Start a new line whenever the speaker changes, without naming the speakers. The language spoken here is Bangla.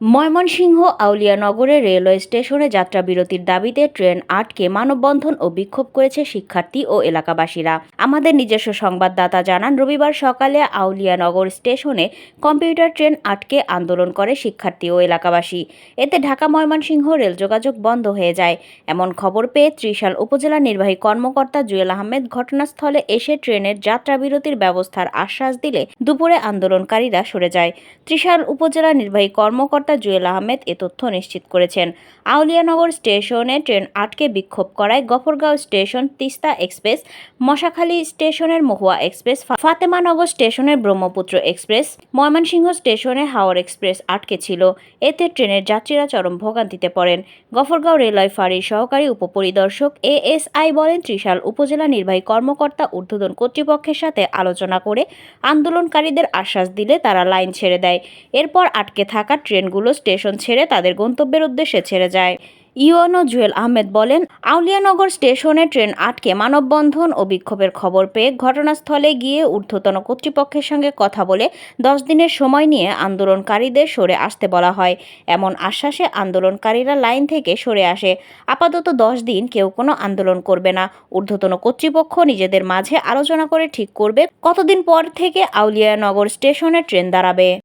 ময়মনসিংহ আউলিয়ানগরে রেলওয়ে স্টেশনে যাত্রা বিরতির দাবিতে ট্রেন আটকে মানববন্ধন ও বিক্ষোভ করেছে শিক্ষার্থী ও এলাকাবাসীরা। আমাদের নিজস্ব সংবাদদাতা জানান, রবিবার সকালে আউলিয়ানগর স্টেশনে কম্পিউটার ট্রেন আটকে আন্দোলন করে শিক্ষার্থী ও এলাকাবাসী। এতে ঢাকা ময়মনসিংহ রেল যোগাযোগ বন্ধ হয়ে যায়। এমন খবর পেয়ে ত্রিশাল উপজেলা নির্বাহী কর্মকর্তা জুয়েল আহমেদ ঘটনাস্থলে এসে ট্রেনের যাত্রা বিরতির ব্যবস্থার আশ্বাস দিলে দুপুরে আন্দোলনকারীরা সরে যায়। ত্রিশাল উপজেলা নির্বাহী কর্মকর্তা জুয়েল আহমেদ এ তথ্য নিশ্চিত করেছেন। আউলিয়ানগর স্টেশনে ট্রেন আটকে বিক্ষোভ করায় গফরগাঁও স্টেশন তিস্তা এক্সপ্রেস, মশাখালী স্টেশনের মহুয়া এক্সপ্রেস ফাতেমানগর স্টেশনের ব্রহ্মপুত্র এক্সপ্রেস, ময়মনসিংহ স্টেশনে হাওর এক্সপ্রেস আটকে ছিল। এতে ট্রেনের যাত্রীরা চরম ভোগান্তিতে পড়েন। গফরগাঁও রেলওয়ে ফাঁড়ির সহকারী উপপরিদর্শক এএসআই বলেন, ত্রিশাল উপজেলা নির্বাহী কর্মকর্তা ঊর্ধ্বতন কর্তৃপক্ষের সাথে আলোচনা করে আন্দোলনকারীদের আশ্বাস দিলে তারা লাইন ছেড়ে দেয়। এরপর আটকে থাকা ট্রেনগুলো স্টেশন ছেড়ে তাদের গন্তব্যের উদ্দেশ্যে ছেড়ে যায়। ইউএনও জুয়েল আহমেদ বলেন, আউলিয়ানগর স্টেশনে ট্রেন আটকে মানববন্ধন ও বিক্ষোভের খবর পেয়ে ঘটনাস্থলে গিয়ে ঊর্ধ্বতন কর্তৃপক্ষের সঙ্গে কথা বলে দশ দিনের সময় নিয়ে আন্দোলনকারীদের সরে আসতে বলা হয়। এমন আশ্বাসে আন্দোলনকারীরা লাইন থেকে সরে আসে। আপাতত দশ দিন কেউ কোনো আন্দোলন করবে না। ঊর্ধ্বতন কর্তৃপক্ষ নিজেদের মাঝে আলোচনা করে ঠিক করবে কতদিন পর থেকে আউলিয়ানগর স্টেশনে ট্রেন দাঁড়াবে।